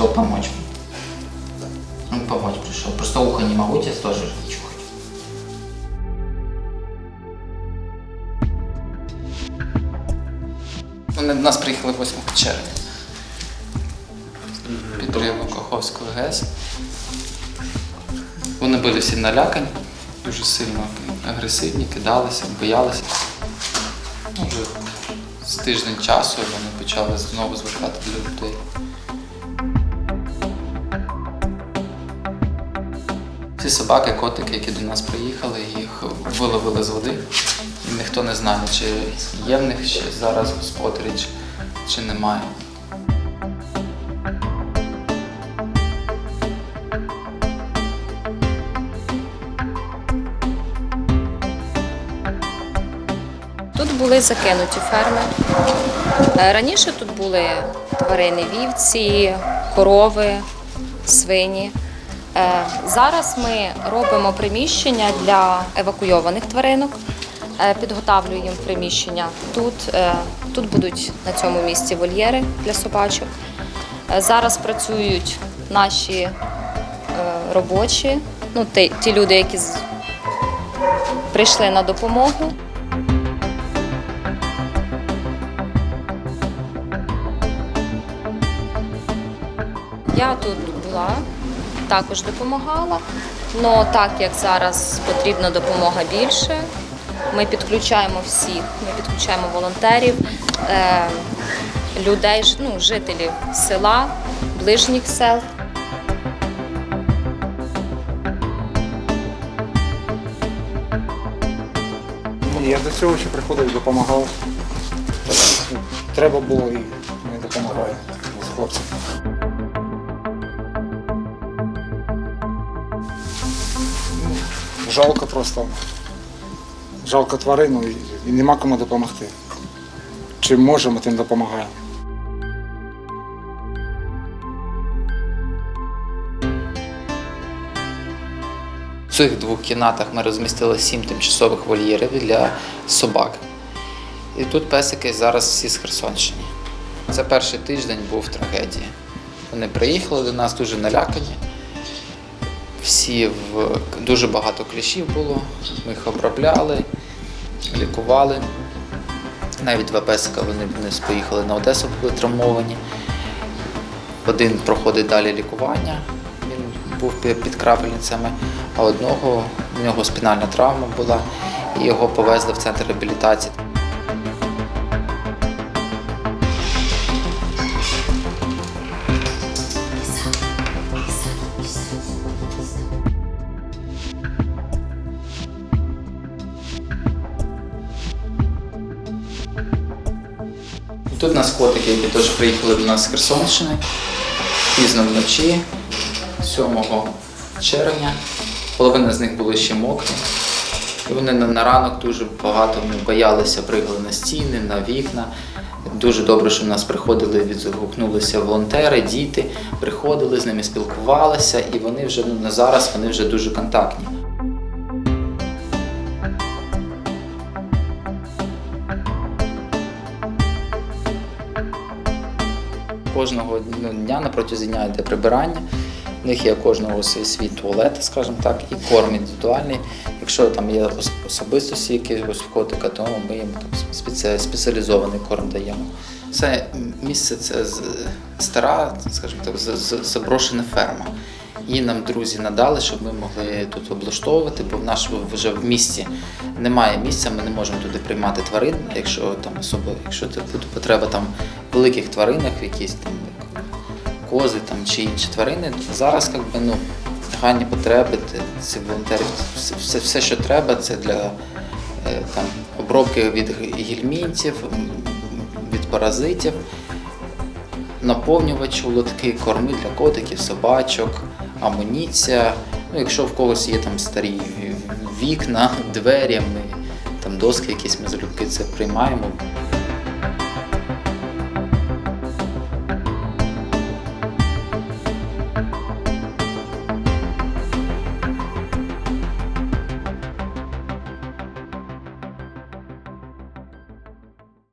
решил помочь. Он помочь пришел. Просто ухо не могу тебе тоже чухать. Вони до нас приїхали 8 червня. Під Каховської ГЕС. Вони були всі налякані, дуже сильно агресивні, кидалися, боялися. Ну, Вже з тиждень часу вони почали знову звертати до людей. Собаки, котики, які до нас приїхали, їх виловили з води. І ніхто не знає, чи є в них ще зараз господарі, чи, чи немає. Тут були закинуті ферми. Е, Раніше тут були тварини вівці, корови, свині. Е, Зараз ми робимо приміщення для евакуйованих тваринок, е, підготавлюємо приміщення тут. Е, Тут будуть на цьому місці вольєри для собачок. Зараз працюють наші робочі, ну, ті люди, які прийшли на допомогу. Я тут була, також допомагала. але так як зараз потрібна допомога більше, ми підключаємо всіх, ми підключаємо волонтерів, е, людей, ну, жителів села, ближніх сел. Я до цього ще приходив, допомагав. Треба було і не допомагаю з хлопцем. Жалко просто. Жалко тварину і, нема кому допомогти. Чим можемо, тим допомагаємо. В цих двох кімнатах ми розмістили сім тимчасових вольєрів для собак. І тут песики зараз всі з Херсонщини. Це перший тиждень був трагедії. Вони приїхали до нас дуже налякані. Всі в дуже багато кліщів було. Ми їх обробляли, лікували. Навіть два песика вони вниз поїхали на Одесу, були травмовані. Один проходить далі лікування, він був під крапельницями, а одного у нього спінальна травма була, і його повезли в центр реабілітації. Тут у нас котики, які теж приїхали до нас з Херсонщини пізно вночі, 7 червня. Половина з них були ще мокрі. І вони на, ранок дуже багато вони боялися, пригали на стіни, на вікна. Дуже добре, що в нас приходили, відгукнулися волонтери, діти, приходили з ними, спілкувалися, і вони вже ну, на зараз вони вже дуже контактні. Кожного дня на протязі дня йде прибирання. У них є кожного свій, свій туалет, скажімо так, і корм індивідуальний. Якщо там є особистості якихось котика, то ми їм там спеціалізований корм даємо. Це місце це стара, скажімо так, заброшена ферма. Її нам друзі надали, щоб ми могли тут облаштовувати, бо в нашому вже в місті немає місця, ми не можемо туди приймати тварин, якщо там особо, якщо це буде потреба там великих тваринах, якісь там кози там чи інші тварини. Зараз як би, ну, нагальні потреби, це- волонтерів, все, все, що треба, це для е, там, обробки від гельмінтів, від паразитів, наповнювач у лотки, корми для котиків, собачок, амуніція. Ну, якщо в когось є там старі вікна, двері, ми, там доски якісь ми залюбки це приймаємо.